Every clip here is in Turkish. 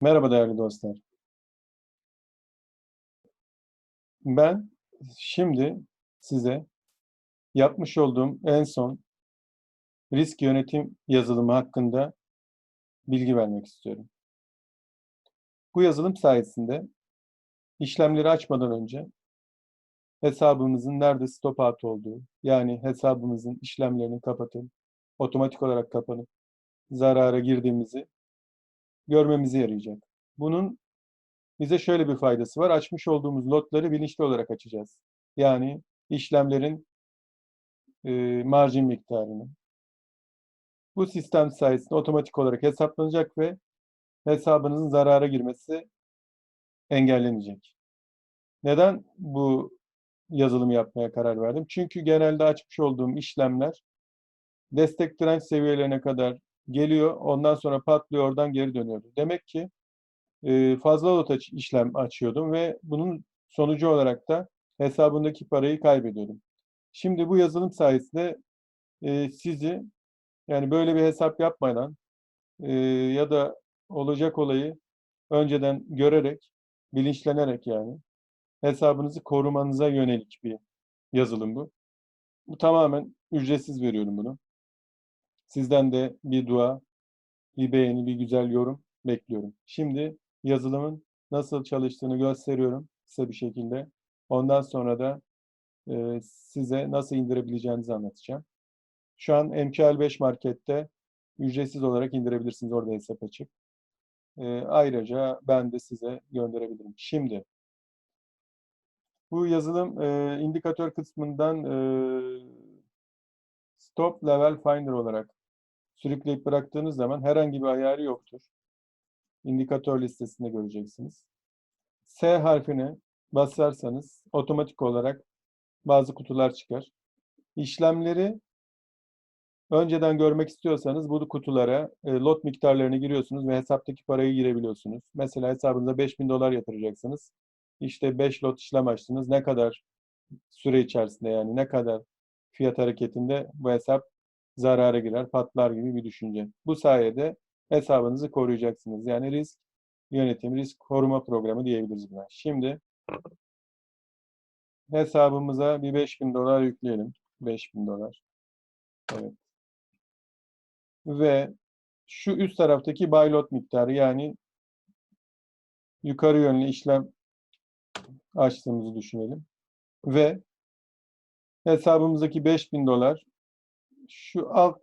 Merhaba değerli dostlar. Ben şimdi size yapmış olduğum en son risk yönetim yazılımı hakkında bilgi vermek istiyorum. Bu yazılım sayesinde işlemleri açmadan önce hesabımızın nerede stop out olduğu, yani hesabımızın işlemlerinin kapatıp, otomatik olarak kapanıp zarara girdiğimizi görmemize yarayacak. Bunun bize şöyle bir faydası var. Açmış olduğumuz lotları bilinçli olarak açacağız. Yani işlemlerin e, marjin miktarını. Bu sistem sayesinde otomatik olarak hesaplanacak ve hesabınızın zarara girmesi engellenecek. Neden bu yazılım yapmaya karar verdim? Çünkü genelde açmış olduğum işlemler destek direnç seviyelerine kadar geliyor, ondan sonra patlıyor, oradan geri dönüyordu. Demek ki e, fazla lot aç, işlem açıyordum ve bunun sonucu olarak da hesabındaki parayı kaybediyordum. Şimdi bu yazılım sayesinde e, sizi yani böyle bir hesap yapmadan e, ya da olacak olayı önceden görerek, bilinçlenerek yani hesabınızı korumanıza yönelik bir yazılım bu. Bu tamamen ücretsiz veriyorum bunu. Sizden de bir dua, bir beğeni, bir güzel yorum bekliyorum. Şimdi yazılımın nasıl çalıştığını gösteriyorum kısa bir şekilde. Ondan sonra da e, size nasıl indirebileceğinizi anlatacağım. Şu an MQL5 markette ücretsiz olarak indirebilirsiniz orada hesap açıp. E, ayrıca ben de size gönderebilirim. Şimdi bu yazılım e, indikatör kısmından e, Stop Level Finder olarak sürükleyip bıraktığınız zaman herhangi bir ayarı yoktur. İndikatör listesinde göreceksiniz. S harfini basarsanız otomatik olarak bazı kutular çıkar. İşlemleri önceden görmek istiyorsanız bu kutulara e, lot miktarlarını giriyorsunuz ve hesaptaki parayı girebiliyorsunuz. Mesela hesabınıza 5000 dolar yatıracaksınız. İşte 5 lot işlem açtınız. Ne kadar süre içerisinde yani ne kadar fiyat hareketinde bu hesap zarara girer, patlar gibi bir düşünce. Bu sayede hesabınızı koruyacaksınız. Yani risk yönetim, risk koruma programı diyebiliriz buna. Şimdi hesabımıza bir 5000 dolar yükleyelim. 5000 dolar. Evet. Ve şu üst taraftaki buy miktarı yani yukarı yönlü işlem açtığımızı düşünelim. Ve hesabımızdaki 5000 dolar şu alt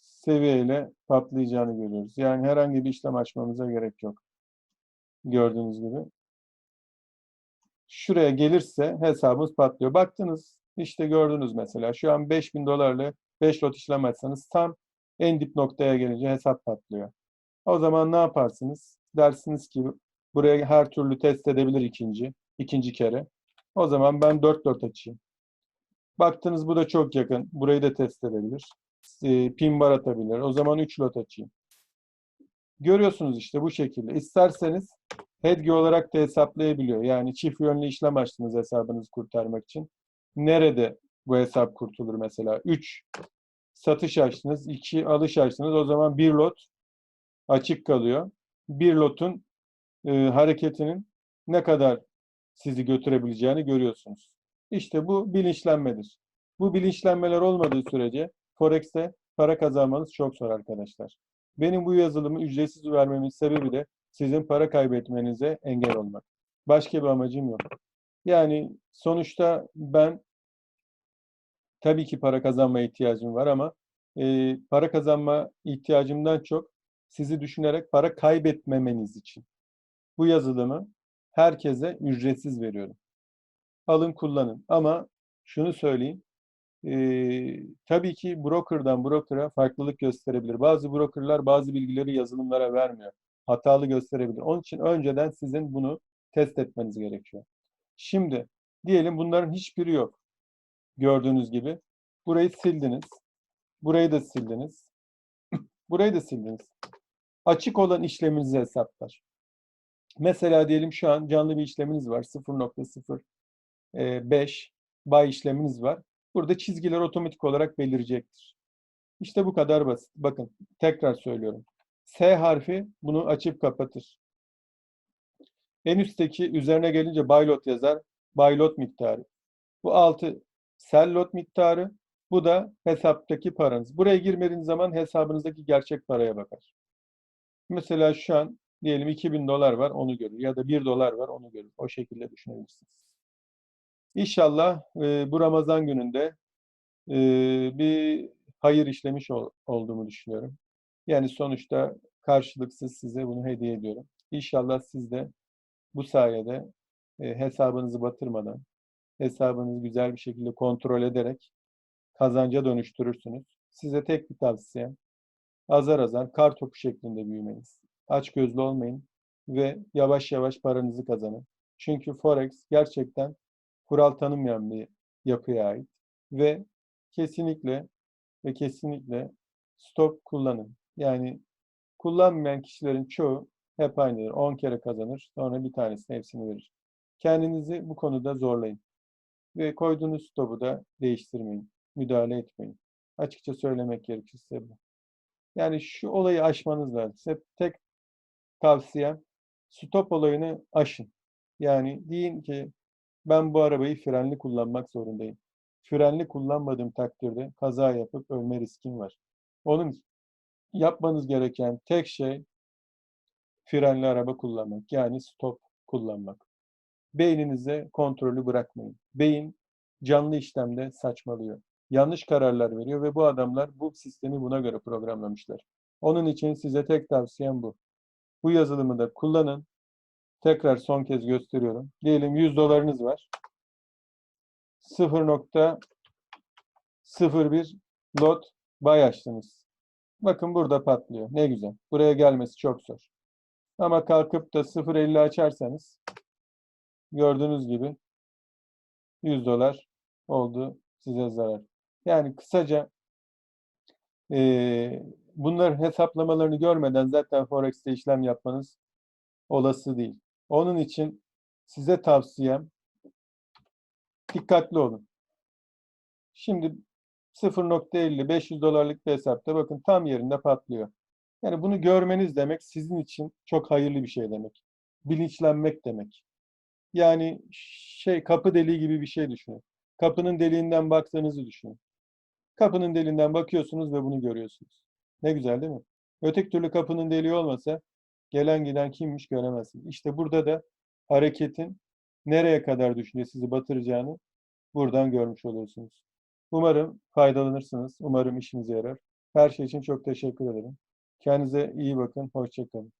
seviyeyle patlayacağını görüyoruz. Yani herhangi bir işlem açmamıza gerek yok. Gördüğünüz gibi. Şuraya gelirse hesabımız patlıyor. Baktınız işte gördünüz mesela şu an 5000 dolarla 5 lot işlem açsanız tam en dip noktaya gelince hesap patlıyor. O zaman ne yaparsınız? Dersiniz ki buraya her türlü test edebilir ikinci, ikinci kere. O zaman ben 4 lot açayım. Baktınız bu da çok yakın. Burayı da test edebilir. E, pin bar atabilir. O zaman 3 lot açayım. Görüyorsunuz işte bu şekilde. İsterseniz hedge olarak da hesaplayabiliyor. Yani çift yönlü işlem açtınız hesabınızı kurtarmak için. Nerede bu hesap kurtulur mesela? 3 satış açtınız, 2 alış açtınız. O zaman bir lot açık kalıyor. Bir lotun e, hareketinin ne kadar sizi götürebileceğini görüyorsunuz. İşte bu bilinçlenmedir. Bu bilinçlenmeler olmadığı sürece Forex'te para kazanmanız çok zor arkadaşlar. Benim bu yazılımı ücretsiz vermemin sebebi de sizin para kaybetmenize engel olmak. Başka bir amacım yok. Yani sonuçta ben tabii ki para kazanmaya ihtiyacım var ama e, para kazanma ihtiyacımdan çok sizi düşünerek para kaybetmemeniz için bu yazılımı herkese ücretsiz veriyorum alın kullanın. Ama şunu söyleyeyim. E, tabii ki broker'dan broker'a farklılık gösterebilir. Bazı broker'lar bazı bilgileri yazılımlara vermiyor. Hatalı gösterebilir. Onun için önceden sizin bunu test etmeniz gerekiyor. Şimdi diyelim bunların hiçbiri yok. Gördüğünüz gibi. Burayı sildiniz. Burayı da sildiniz. Burayı da sildiniz. Açık olan işleminizi hesaplar. Mesela diyelim şu an canlı bir işleminiz var. 0.0 5 buy işleminiz var. Burada çizgiler otomatik olarak belirecektir. İşte bu kadar basit. Bakın tekrar söylüyorum. S harfi bunu açıp kapatır. En üstteki üzerine gelince buy lot yazar. Buy lot miktarı. Bu altı sell lot miktarı. Bu da hesaptaki paranız. Buraya girmediğiniz zaman hesabınızdaki gerçek paraya bakar. Mesela şu an diyelim 2000 dolar var onu görür ya da 1 dolar var onu görür. O şekilde düşünebilirsiniz. İnşallah e, bu Ramazan gününde e, bir hayır işlemiş ol- olduğumu düşünüyorum. Yani sonuçta karşılıksız size bunu hediye ediyorum. İnşallah siz de bu sayede e, hesabınızı batırmadan, hesabınızı güzel bir şekilde kontrol ederek kazanca dönüştürürsünüz. Size tek bir tavsiyem, azar azar kar topu şeklinde büyümeniz. Açgözlü olmayın ve yavaş yavaş paranızı kazanın. Çünkü Forex gerçekten kural tanımayan bir yapıya ait ve kesinlikle ve kesinlikle stop kullanın. Yani kullanmayan kişilerin çoğu hep aynıdır. 10 kere kazanır, sonra bir tanesine hepsini verir. Kendinizi bu konuda zorlayın. Ve koyduğunuz stopu da değiştirmeyin. Müdahale etmeyin. Açıkça söylemek gerekirse bu. Yani şu olayı aşmanız lazım. Hep tek tavsiyem stop olayını aşın. Yani deyin ki ben bu arabayı frenli kullanmak zorundayım. Frenli kullanmadığım takdirde kaza yapıp ölme riskim var. Onun yapmanız gereken tek şey frenli araba kullanmak. Yani stop kullanmak. Beyninize kontrolü bırakmayın. Beyin canlı işlemde saçmalıyor. Yanlış kararlar veriyor ve bu adamlar bu sistemi buna göre programlamışlar. Onun için size tek tavsiyem bu. Bu yazılımı da kullanın. Tekrar son kez gösteriyorum. Diyelim 100 dolarınız var. 0.01 lot buy açtınız. Bakın burada patlıyor. Ne güzel. Buraya gelmesi çok zor. Ama kalkıp da 0.50 açarsanız gördüğünüz gibi 100 dolar oldu size zarar. Yani kısaca eee bunların hesaplamalarını görmeden zaten Forex'te işlem yapmanız olası değil. Onun için size tavsiyem dikkatli olun. Şimdi 0.50 500 dolarlık bir hesapta bakın tam yerinde patlıyor. Yani bunu görmeniz demek sizin için çok hayırlı bir şey demek. Bilinçlenmek demek. Yani şey kapı deliği gibi bir şey düşünün. Kapının deliğinden baktığınızı düşünün. Kapının deliğinden bakıyorsunuz ve bunu görüyorsunuz. Ne güzel değil mi? Öteki türlü kapının deliği olmasa gelen giden kimmiş göremezsiniz. İşte burada da hareketin nereye kadar düşünce sizi batıracağını buradan görmüş oluyorsunuz. Umarım faydalanırsınız. Umarım işinize yarar. Her şey için çok teşekkür ederim. Kendinize iyi bakın. Hoşça kalın.